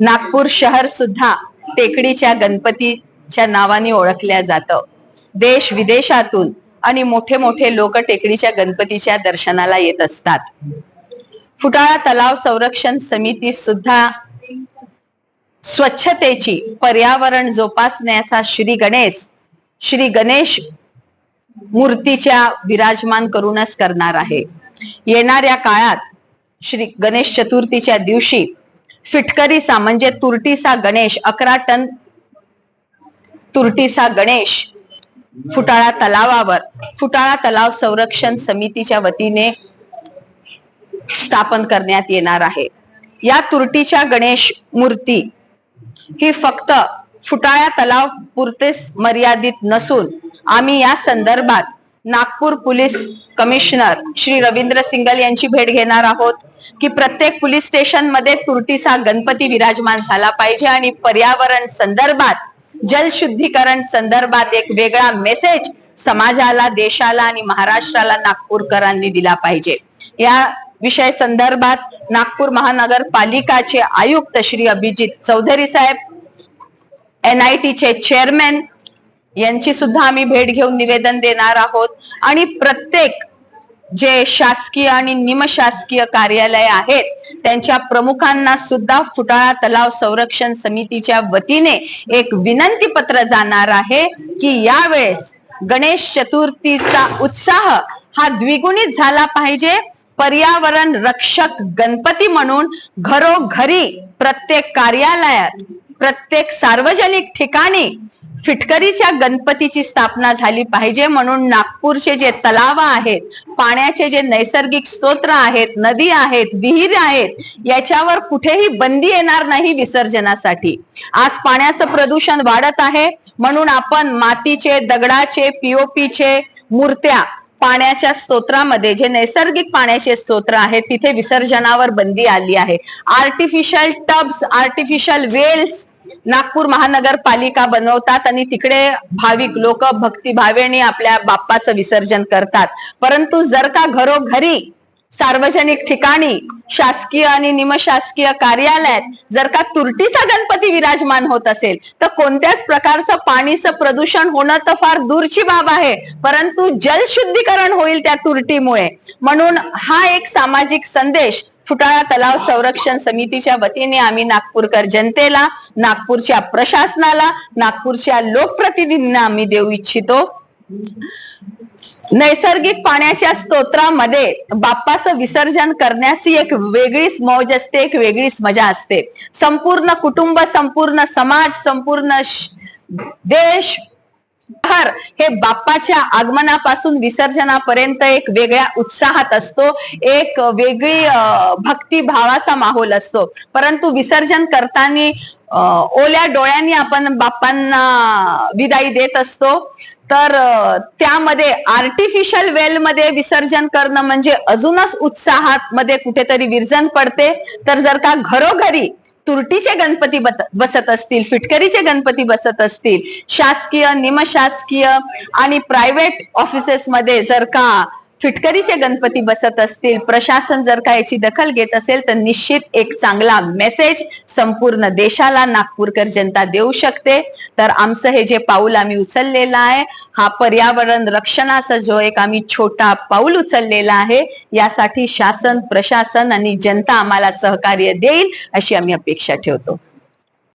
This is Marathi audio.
नागपूर शहर सुद्धा टेकडीच्या गणपतीच्या नावाने ओळखल्या जातं. देश विदेशातून आणि मोठे मोठे लोक टेकडीच्या गणपतीच्या दर्शनाला येत असतात. फुटाळा तलाव संरक्षण समिती सुद्धा स्वच्छतेची पर्यावरण जोपासण्याचा श्री गणेश श्री गणेश मूर्तीच्या विराजमान करूनच करणार आहे. येणाऱ्या काळात श्री गणेश चतुर्थीच्या दिवशी फिटकरीचा म्हणजे तुरटीसा गणेश अकरा टन तुरटीसा गणेश. फुटाळा तलावावर. फुटाळा तलाव संरक्षण समितीच्या वतीने स्थापन करण्यात येणार आहे. या तुरटीच्या गणेश मूर्ती ही फक्त फुटाळा तलाव पुरतेच मर्यादित नसून आम्ही या संदर्भात नागपूर पोलीस कमिशनर श्री रवींद्र सिंगल यांची भेट घेणार आहोत की प्रत्येक पोलीस स्टेशनमध्ये तुरटीचा गणपती विराजमान झाला पाहिजे आणि पर्यावरण संदर्भात जलशुद्धीकरण संदर्भात एक वेगळा मेसेज समाजाला देशाला आणि महाराष्ट्राला नागपूरकरांनी दिला पाहिजे. या विषय संदर्भात नागपूर महानगरपालिकाचे आयुक्त श्री अभिजित चौधरी साहेब एन आय चे चेअरमॅन यांची सुद्धा आम्ही भेट घेऊन निवेदन देणार आहोत. आणि प्रत्येक जे शासकीय आणि निमशासकीय कार्यालय आहेत त्यांच्या प्रमुखांना सुद्धा फुटाळा तलाव संरक्षण समितीच्या वतीने एक विनंती पत्र जाणार आहे की यावेळेस गणेश चतुर्थीचा उत्साह हा द्विगुणित झाला पाहिजे. पर्यावरण रक्षक गणपती म्हणून घरोघरी प्रत्येक कार्यालयात प्रत्येक सार्वजनिक ठिकाणी फिटकरीच्या गणपतीची स्थापना झाली पाहिजे म्हणून नागपूरचे जे तलाव आहेत पाण्याचे जे नैसर्गिक स्तोत्र आहेत नदी आहेत विहीर आहेत याच्यावर कुठेही बंदी येणार नाही विसर्जनासाठी. आज पाण्याचं प्रदूषण वाढत आहे म्हणून आपण मातीचे दगडाचे पीओपीचे मूर्त्या पाण्याच्या स्तोत्रामध्ये जे नैसर्गिक पाण्याचे स्तोत्र आहेत तिथे विसर्जनावर बंदी आली आहे. Artificial tubs artificial wells Nagpur महानगरपालिका बनवतात आणि तिकडे भाविक लोक भक्तिभावेने आपल्या बाप्पाचं विसर्जन करतात. परंतु जर का घरोघरी सार्वजनिक ठिकाणी शासकीय आणि निमशासकीय कार्यालयात जर का तुरटीचा गणपती विराजमान होत असेल तर कोणत्याच प्रकारचं पाणीचं प्रदूषण होणं तर फार दूरची बाब आहे. परंतु जलशुद्धीकरण होईल त्या तुरटीमुळे. म्हणून हा एक सामाजिक संदेश फुटाळा तलाव संरक्षण समितीच्या वतीने आम्ही नागपूरकर जनतेला नागपूरच्या प्रशासनाला नागपूरच्या लोकप्रतिनिधींना आम्ही देऊ इच्छितो. नैसर्गिक पाण्याच्या स्तोत्रामध्ये बाप्पाचं विसर्जन करण्याची एक वेगळीच मौज असते एक वेगळीच मजा असते. संपूर्ण कुटुंब संपूर्ण समाज संपूर्ण देश हर हे बाप्पाच्या आगमनापासून विसर्जनापर्यंत एक वेगळ्या उत्साहात असतो. एक वेगळी भक्तिभावाचा माहोल असतो. परंतु विसर्जन करताना ओल्या डोळ्यांनी आपण बाप्पांना विदाई देत असतो. तर त्यामध्ये आर्टिफिशियल वेल मध्ये विसर्जन करणं म्हणजे अजूनच उत्साहात मध्ये कुठेतरी विरजन पडते. तर जर का घरोघरी तुरटीचे गणपती बसत असतील फिटकरीचे गणपती बसत असतील शासकीय निमशासकीय आणि प्रायव्हेट ऑफिसेसमध्ये जर का फिटकरीचे गणपती बसत असतील प्रशासन जर का याची दखल घेत असेल तर निश्चित एक चांगला मेसेज संपूर्ण देशाला नागपूरकर जनता देऊ शकते. तर आमचं हे जे पाऊल आम्ही उचललेलं आहे हा पर्यावरण रक्षणाचा जो एक आम्ही छोटा पाऊल उचललेला आहे यासाठी शासन प्रशासन आणि जनता आम्हाला सहकार्य देईल अशी आम्ही अपेक्षा ठेवतो.